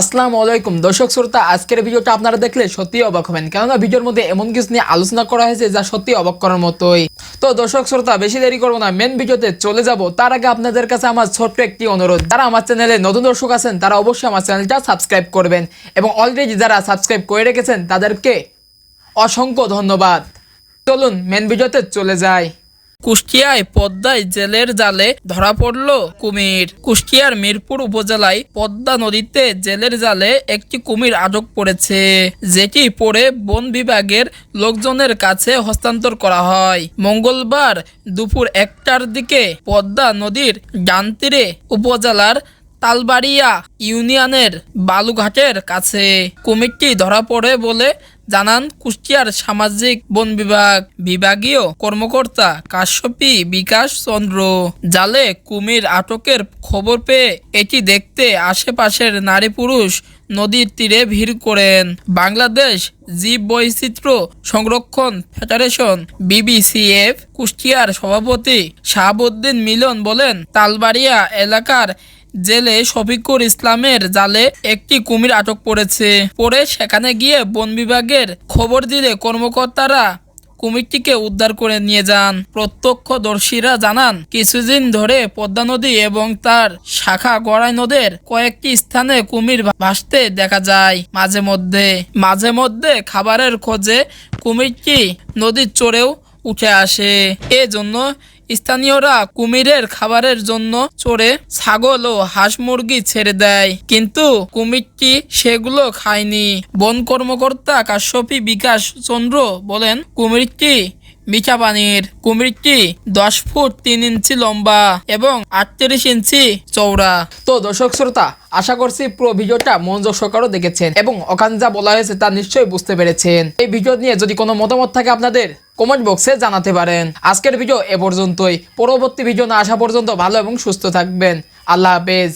আসসালামু আলাইকুম। দর্শক শ্রোতা, আজকের ভিডিওটা আপনারা দেখলে সত্যি অবাক হবেন। কেননা ভিডিওর মধ্যে এমন কিছু নিয়ে আলোচনা করা হয়েছে যা সত্যি অবাক করার মতোই। তো দর্শক শ্রোতা, বেশি দেরি করব না মেন ভিডিওতে চলে যাব। তার আগে আপনাদের কাছে আমার ছোট্ট একটি অনুরোধ। যারা আমার চ্যানেলে নতুন দর্শক আছেন, তারা অবশ্যই আমার চ্যানেলটা সাবস্ক্রাইব করবেন এবং অলরেডি যারা সাবস্ক্রাইব করে রেখেছেন, তাদেরকে অসংখ্য ধন্যবাদ। চলুন মেন ভিডিওতে চলে যাই। কুষ্টিয়ায় পদ্মায় জেলের জালে ধরা পড়ল কুমির। কুষ্টিয়ার মিরপুর উপজেলায় পদ্মা নদীতে জেলের জালে একটি কুমির আটক পড়েছে, যেটি পরে বন বিভাগের লোকজনের কাছে হস্তান্তর করা হয়। মঙ্গলবার দুপুর একটার দিকে পদ্মা নদীর ডান তীরে উপজেলার তালবাড়িয়া ইউনিয়নের বালুঘাটের কাছে কুমিরটি ধরা পড়ে বলে জানান কুষ্টিয়ার সামাজিক বন বিভাগ বিভাগীয় কর্মকর্তা কাশ্যপী বিকাশ চন্দ্র। জালে কুমির আটকের খবর পেয়ে এটি দেখতে আশেপাশের নারী পুরুষ নদীর তীরে ভিড় করেন। বাংলাদেশ জীব বৈচিত্র্য সংরক্ষণ ফেডারেশন বিবিসিএফ কুষ্টিয়ার সভাপতি শাহাবুদ্দিন মিলন বলেন, তালবাড়িয়া এলাকার জেলে শফিকুর ইসলামের জালে একটি কুমির আটক পড়েছে। পরে সেখানে গিয়ে বন বিভাগের খবর দিলে কর্মকর্তারা কুমিরটিকে উদ্ধার করে নিয়ে যান। প্রত্যক্ষদর্শীরা জানান, কিছুদিন ধরে পদ্মা নদী এবং তার শাখা গড়াই নদের কয়েকটি স্থানে কুমির ভাসতে দেখা যায়। মাঝে মধ্যে মাঝে মধ্যে খাবারের খোঁজে কুমিরটি নদীর চড়েও উঠে আসে। এজন্য স্থানীয়রা কুমিরের খাবারের জন্য চড়ে ছাগল ও হাঁস মুরগি ছেড়ে দেয়। কিন্তু কুমিরটি সেগুলো খায়নি। বন কর্মকর্তা কাশ্যপী বিকাশ চন্দ্র বলেন, কুমিরটি মিঠা পানির কুমিরটি দশ ফুট তিন ইঞ্চি লম্বা এবং আটত্রিশ ইঞ্চি চৌড়া তো দর্শক শ্রোতা, আশা করছি পুরো ভিডিওটা মনোযোগ সহকারে দেখেছেন এবং ওখানে যা বলা হয়েছে তা নিশ্চয়ই বুঝতে পেরেছেন। এই ভিডিও নিয়ে যদি কোনো মতামত থাকে আপনাদের কমেন্ট বক্সে জানাতে পারেন। আজকের ভিডিও এ পর্যন্তই। পরবর্তী ভিডিও না আসা পর্যন্ত ভালো এবং সুস্থ থাকবেন। আল্লাহ হাফেজ।